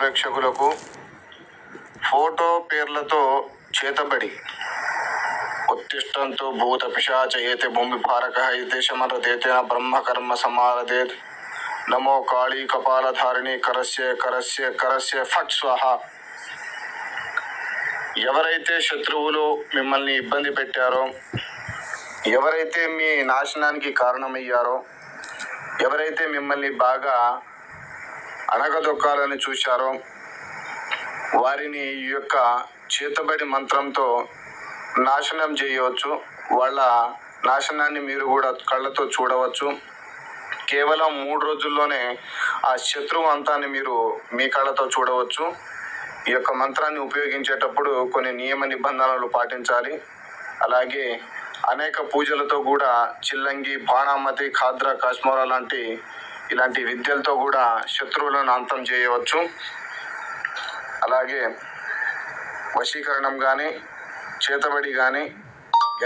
ప్రేక్షకులకు ఫోటో పేర్లతో చేతబడి ఉత్తిష్టంతో భూత పిశాచ ఏతే భూమి భారక అయితే శమరదేతేన బ్రహ్మకర్మ సమారదేత్ నమో కాళీ కపాలధారిణి కరస్య కరస్య కరస్య ఫట్ స్వాహ. ఎవరైతే శత్రువులు మిమ్మల్ని ఇబ్బంది పెట్టారో ఎవరైతే మీ నాశనానికి కారణమయ్యారో ఎవరైతే మిమ్మల్ని బాగా అణగదొక్కాలని చూశారో. వారిని ఈ యొక్క చేతబడి మంత్రంతో నాశనం చేయవచ్చు. వాళ్ళ నాశనాన్ని మీరు కూడా కళ్ళతో చూడవచ్చు. కేవలం మూడు రోజుల్లోనే ఆ శత్రువు అంతాన్ని మీరు మీ కళ్ళతో చూడవచ్చు. ఈ యొక్క మంత్రాన్ని ఉపయోగించేటప్పుడు కొన్ని నియమ నిబంధనలు పాటించాలి. అలాగే అనేక పూజలతో కూడా చిల్లంగి బాణామతి ఖాద్రా కాశ్మోరా లాంటి ఇలాంటి విద్యలతో కూడా శత్రువులను అంతం చేయవచ్చు. అలాగే వశీకరణం కానీ చేతబడి కానీ